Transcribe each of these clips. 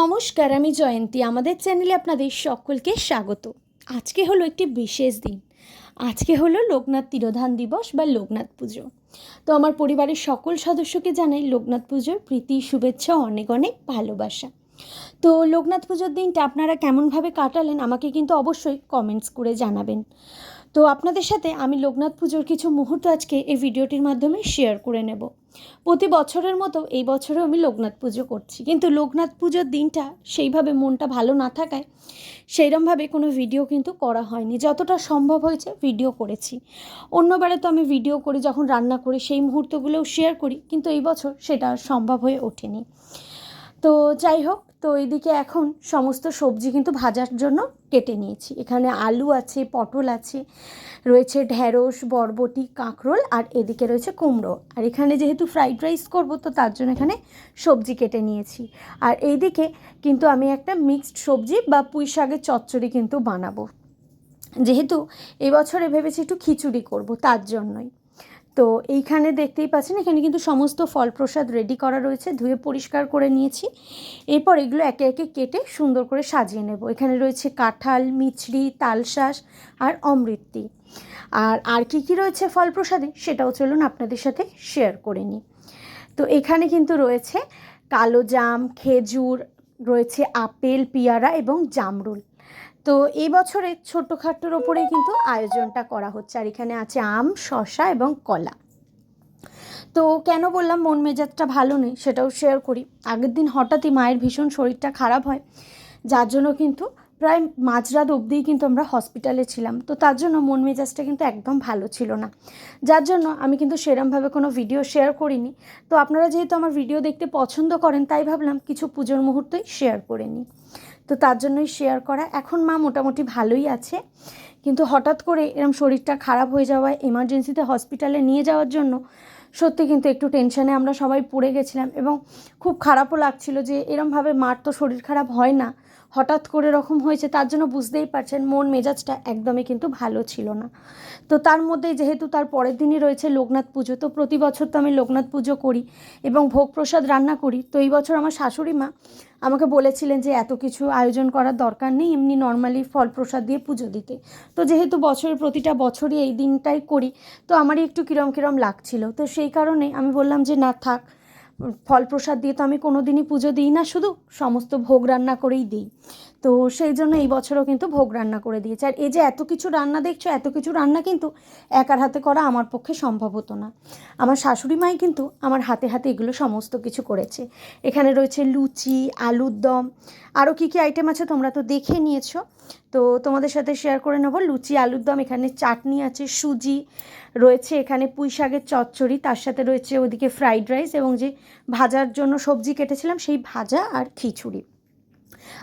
নমস্কার, আমি জয়ন্তী। আমাদের চ্যানেলে আপনাদের সকলকে স্বাগত। আজকে হলো একটি বিশেষ দিন। আজকে হলো লোকনাথ তিরোধান দিবস বা লোকনাথ পুজো। তো আমার পরিবারের সকল সদস্যকে জানাই লোকনাথ পুজোর প্রীতি, শুভেচ্ছা, অনেক অনেক ভালোবাসা। তো লোকনাথ পুজোর দিনটা আপনারা কেমনভাবে কাটালেন, আমাকে কিন্তু অবশ্যই কমেন্টস করে জানাবেন। তো আপনাদের সাথে আমি লোকনাথ পুজোর কিছু মুহূর্ত আজকে এই ভিডিওটির মাধ্যমে শেয়ার করে নেব। প্রতি বছরের মতো এই বছরেও আমি লোকনাথ পুজো করছি। কিন্তু লোকনাথ পুজোর দিনটা সেইভাবে মনটা ভালো না থাকায় সেইরমভাবে কোনো ভিডিও কিন্তু করা হয়নি। যতটা সম্ভব হয়েছে ভিডিও করেছি। অন্যবারে তো আমি ভিডিও করি, যখন রান্না করি, সেই মুহূর্তগুলোও শেয়ার করি, কিন্তু এই বছর সেটা সম্ভব হয়ে ওঠেনি। তো যাই হোক তো এদিকে এখন সমস্ত সবজি কিন্তু ভাজার জন্য কেটে নিয়েছি। এখানে আলু আছে, পটল আছে, রয়েছে ঢ্যাঁড়স বরবটি, কাঁকরোল আর এদিকে রয়েছে কুমড়ো। আর এখানে যেহেতু ফ্রাইড রাইস করব, তো তার জন্য এখানে সবজি কেটে নিয়েছি। আর এইদিকে কিন্তু আমি একটা মিক্সড সবজি বা পুঁই শাকের চচ্চড়ি কিন্তু বানাবো। যেহেতু এবছরে ভেবেছি একটু খিচুড়ি করব, তার জন্যই। তো এইখানে দেখতেই পাচ্ছেন, এখানে কিন্তু সমস্ত ফল প্রসাদ রেডি করা রয়েছে, ধুয়ে পরিষ্কার করে নিয়েছি। এরপর এগুলো একে একে কেটে সুন্দর করে সাজিয়ে নেব। এখানে রয়েছে কাঁঠাল, মিছরি, তালশাঁস আর অমৃতি। আর আর কী কী রয়েছে ফল প্রসাদে সেটাও চলুন আপনাদের সাথে শেয়ার করে নিই। তো এখানে কিন্তু রয়েছে কালো জাম, খেজুর, রয়েছে আপেল, পেয়ারা এবং জামরুল। তো এই বছরে ছোটোখাটোর ওপরেই কিন্তু আয়োজনটা করা হচ্ছে, আর এখানে আছে আম শশা এবং কলা। তো কেন বললাম মন মেজাজটা ভালো নেই সেটাও শেয়ার করি। আগের দিন হঠাৎই মায়ের ভীষণ শরীরটা খারাপ হয়, যার জন্য কিন্তু প্রায় মাঝরাত অবধিই কিন্তু আমরা হসপিটালে ছিলাম। তো তার জন্য মন মেজাজটা কিন্তু একদম ভালো ছিল না। যার জন্য আমি কিন্তু সেরমভাবে কোনো ভিডিও শেয়ার করিনি। তো আপনারা যেহেতু আমার ভিডিও দেখতে পছন্দ করেন, তাই ভাবলাম কিছু পুজোর মুহূর্তই শেয়ার করে নিই। তো তার জন্যই শেয়ার করা। এখন মা মোটামুটি ভালোই আছে। কিন্তু হঠাৎ করে এরম শরীরটা খারাপ হয়ে যাওয়ায় এমার্জেন্সিতে হসপিটালে নিয়ে যাওয়ার জন্য সত্যি কিন্তু একটু টেনশানে আমরা সবাই পড়ে গেছিলাম এবং খুব খারাপও লাগছিল যে এরমভাবে মার তো শরীর খারাপ হয় না। হঠাৎ করে রকম হয়েছে, তার জন্য বুঝতেই পারছেন মন মেজাজটা একদমই কিন্তু ভালো ছিল না। তো তার মধ্যে যেহেতু তার পরের দিনই রয়েছে লোকনাথ পুজো, তো প্রতি বছর তো আমি লোকনাথ পুজো করি এবং ভোগ প্রসাদ রান্না করি। তো এই বছর আমার শাশুড়ি মা আমাকে বলেছিলেন যে এত কিছু আয়োজন করার দরকার নেই, এমনি নর্মালি ফল প্রসাদ দিয়ে পুজো দিতে। তো যেহেতু বছরের প্রতিটা বছরই এই দিনটাই করি, তো আমারই একটু কিরম কিরম লাগছিল। তো সেই কারণে আমি বললাম যে না থাক ফল প্রসাদ দিয়ে তো আমি কোনো দিনই পুজো দিই না, শুধু সমস্ত ভোগ রান্না করেই দিই। তো সেই জন্য এই বছরও কিন্তু ভোগ রান্না করে দিয়েছে। আর এই যে এত কিছু রান্না দেখছ, এত কিছু রান্না কিন্তু একার হাতে করা আমার পক্ষে সম্ভব হতো না। আমার শাশুড়ি মাই কিন্তু আমার হাতে হাতে এগুলো সমস্ত কিছু করেছে। এখানে রয়েছে লুচি, আলুর দম আরও কী কী আইটেম আছে তোমরা তো দেখে নিয়েছো। তো তোমাদের সাথে শেয়ার করে নেব। লুচি, আলুর দম, এখানে চাটনি আছে, সুজি, রয়েছে এখানে পুঁই শাকের চচ্চড়ি, তার সাথে রয়েছে ওদিকে ফ্রাইড রাইস এবং যে ভাজার জন্য সবজি কেটেছিলাম, সেই ভাজা আর খিচুড়ি।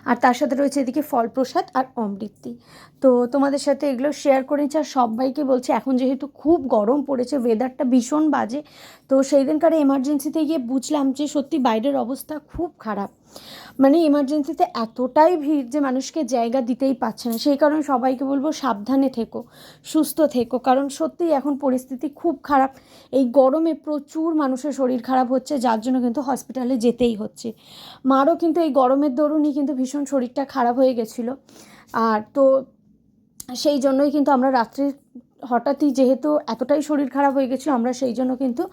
আর তার সাথে রয়েছে এদিকে ফল প্রসাদ আর অমৃতি। তো তোমাদের সাথে এগুলো শেয়ার করেছি আর সবাইকে বলছি, এখন যেহেতু খুব গরম পড়েছে ওয়েদারটা ভীষণ বাজে, তো সেই দিনকার এমার্জেন্সিতে গিয়ে বুঝলাম যে সত্যি বাইরের অবস্থা খুব খারাপ। মানে এমার্জেন্সিতে এতটাই ভিড় যে মানুষকে জায়গা দিতেই পারছে না। সেই কারণে সবাইকে বলব সাবধানে থেকো, সুস্থ থেকো, কারণ সত্যিই এখন পরিস্থিতি খুব খারাপ। এই গরমে প্রচুর মানুষের শরীর খারাপ হচ্ছে, যার জন্য কিন্তু হসপিটালে যেতেই হচ্ছে। মারও কিন্তু এই গরমের দরুনই কিন্তু ভীষণ শরীরটা খারাপ হয়ে গেছিল। আর তো সেই জন্যই কিন্তু আমরা রাত্রে হঠাৎই যেহেতু এতটাই শরীর খারাপ হয়ে গেছিল, আমরা সেই জন্য কিন্তু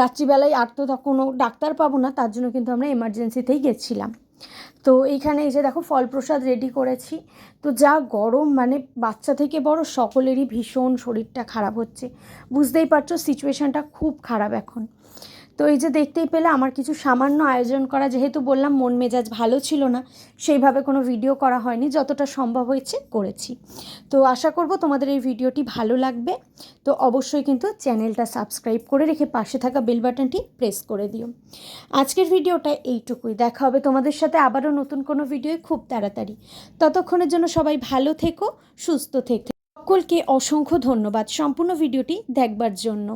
রাত্রিবেলায় আর তো কোনো ডাক্তার পাবো না, তার জন্য কিন্তু আমরা এমার্জেন্সিতেই গেছিলাম। তো এইখানে এই যে দেখো ফল প্রসাদ রেডি করেছি। তো যা গরম মানে বাচ্চা থেকে বড় সকলেরই ভীষণ শরীরটা খারাপ হচ্ছে। বুঝতেই পারছ সিচুয়েশানটা খুব খারাপ এখন। তো এই যে দেখতেই পেলে আমার কিছু সামান্য আয়োজন করা, যেহেতু বললাম মন মেজাজ ভালো ছিল না, সেইভাবে কোনো ভিডিও করা হয়নি, যতটা সম্ভব হয়েছে করেছি। তো আশা করব তোমাদের এই ভিডিওটি ভালো লাগবে। তো অবশ্যই কিন্তু চ্যানেলটা সাবস্ক্রাইব করে রেখে পাশে থাকা বেল বাটনটি প্রেস করে দিও। আজকের ভিডিওটা এইটুকুই। দেখা হবে তোমাদের সাথে আবারও নতুন কোনো ভিডিও খুব তাড়াতাড়ি। ততক্ষণের জন্য সবাই ভালো থেকো, সুস্থ থেকো। সকলকে অসংখ্য ধন্যবাদ। সম্পূর্ণ ভিডিওটি দেখবার জন্য।